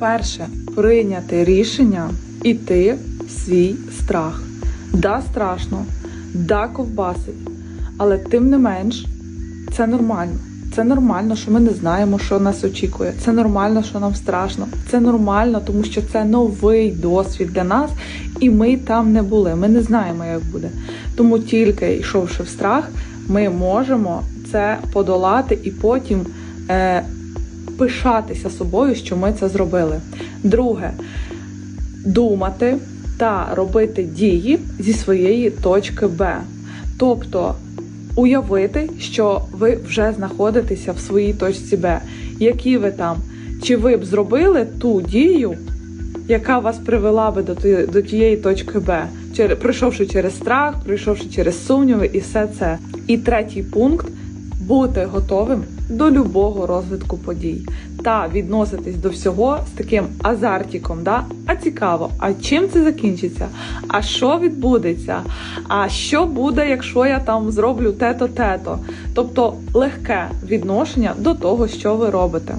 Перше прийняти рішення іти в свій страх. Да, страшно, да, ковбасить, але тим не менш, це нормально. Це нормально, що ми не знаємо, що нас очікує. Це нормально, що нам страшно. Це нормально, тому що це новий досвід для нас, і ми там не були. Ми не знаємо, як буде. Тому тільки йшовши в страх, ми можемо це подолати і потім е, пишатися собою, що ми це зробили. Друге, думати та робити дії зі своєї точки Б. Тобто уявити, що ви вже знаходитеся в своїй точці Б. Які ви там? Чи ви б зробили ту дію, яка вас привела би до, до тієї точки Б, пройшовши через страх, пройшовши через сумніви і все це. І третій пункт бути готовим до любого розвитку подій та відноситись до всього з таким азартіком. Да? А цікаво, а чим це закінчиться? А що відбудеться? А що буде, якщо я там зроблю те-то, те-то? Тобто легке відношення до того, що ви робите.